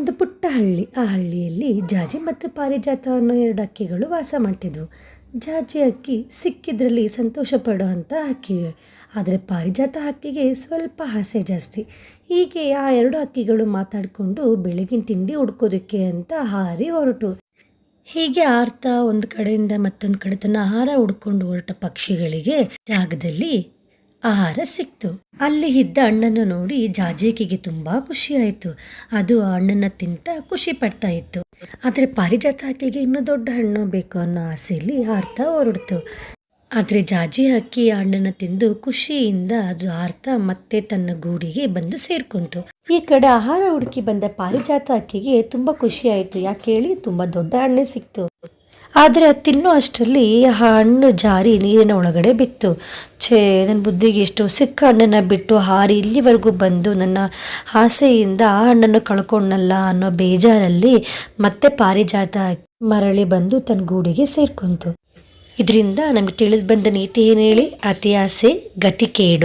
ಒಂದು ಪುಟ್ಟ ಹಳ್ಳಿ. ಆ ಹಳ್ಳಿಯಲ್ಲಿ ಜಾಜಿ ಮತ್ತು ಪಾರಿಜಾತ ಅನ್ನೋ ಎರಡು ಅಕ್ಕಿಗಳು ವಾಸ ಮಾಡ್ತಿದ್ವು. ಜಾಜಿ ಅಕ್ಕಿ ಸಿಕ್ಕಿದ್ರಲ್ಲಿ ಸಂತೋಷ ಪಡೋವಂಥ ಅಕ್ಕಿ. ಆದರೆ ಪಾರಿಜಾತ ಹಕ್ಕಿಗೆ ಸ್ವಲ್ಪ ಆಸೆ ಜಾಸ್ತಿ. ಹೀಗೆ ಆ ಎರಡು ಹಕ್ಕಿಗಳು ಮಾತಾಡಿಕೊಂಡು ಬೆಳಗಿನ ತಿಂಡಿ ಹುಡ್ಕೋದಕ್ಕೆ ಅಂತ ಹಾರಿ ಹೊರಟು. ಹೀಗೆ ಆರ್ತಾ ಒಂದು ಕಡೆಯಿಂದ ಮತ್ತೊಂದು ಕಡೆ ತನ್ನ ಆಹಾರ ಹುಡ್ಕೊಂಡು ಹೊರಟ ಪಕ್ಷಿಗಳಿಗೆ ಜಾಗದಲ್ಲಿ ಆಹಾರ ಸಿಕ್ತು. ಅಲ್ಲಿ ಇದ್ದ ಹಣ್ಣನ್ನು ನೋಡಿ ಜಾಜೇಕಿಗೆ ತುಂಬಾ ಖುಷಿ ಆಯಿತು. ಅದು ಆ ಹಣ್ಣನ್ನ ತಿಂತ ಖುಷಿ ಪಡ್ತಾ ಇತ್ತು. ಆದರೆ ಪಾರಿಜಾತ ಹಕ್ಕಿಗೆ ಇನ್ನೂ ದೊಡ್ಡ ಹಣ್ಣು ಬೇಕು ಅನ್ನೋ ಆಸೆಯಲ್ಲಿ ಹಾರ್ತಾ ಹೊರಡ್ತು. ಆದರೆ ಜಾಜಿ ಹಕ್ಕಿ ಆ ತಿಂದು ಖುಷಿಯಿಂದ ಅದು ಹಾರ್ತಾ ಮತ್ತೆ ತನ್ನ ಗೂಡಿಗೆ ಬಂದು ಸೇರ್ಕೊಂತು. ಈ ಕಡೆ ಆಹಾರ ಹುಡುಕಿ ಬಂದ ಪಾರಿಜಾತ ತುಂಬ ಖುಷಿ ಆಯಿತು. ಯಾಕೆ ಹೇಳಿ, ತುಂಬ ದೊಡ್ಡ ಹಣ್ಣೇ ಸಿಕ್ತು. ಆದರೆ ಅದು ತಿನ್ನೋ ಅಷ್ಟರಲ್ಲಿ ಆ ಹಣ್ಣು ಜಾರಿ ನೀರಿನ ಒಳಗಡೆ ಬಿತ್ತು. ಛೇ ನನ್ನ ಬುದ್ಧಿಗೆ ಎಷ್ಟು ಸಿಕ್ಕ ಹಣ್ಣನ್ನು ಬಿಟ್ಟು ಹಾರಿ ಇಲ್ಲಿವರೆಗೂ ಬಂದು ನನ್ನ ಆಸೆಯಿಂದ ಆ ಹಣ್ಣನ್ನು ಕಳ್ಕೊಂಡಲ್ಲ ಅನ್ನೋ ಬೇಜಾರಲ್ಲಿ ಮತ್ತೆ ಪಾರಿಜಾತ ಮರಳಿ ಬಂದು ತನ್ನ ಗೂಡಿಗೆ ಸೇರ್ಕೊಂತು. ಇದರಿಂದ ನಮಗೆ ತಿಳಿದು ಬಂದ ನೀತಿ ಏನು ಹೇಳಿ? ಅತಿ ಆಸೆ ಗತಿ ಕೇಡು.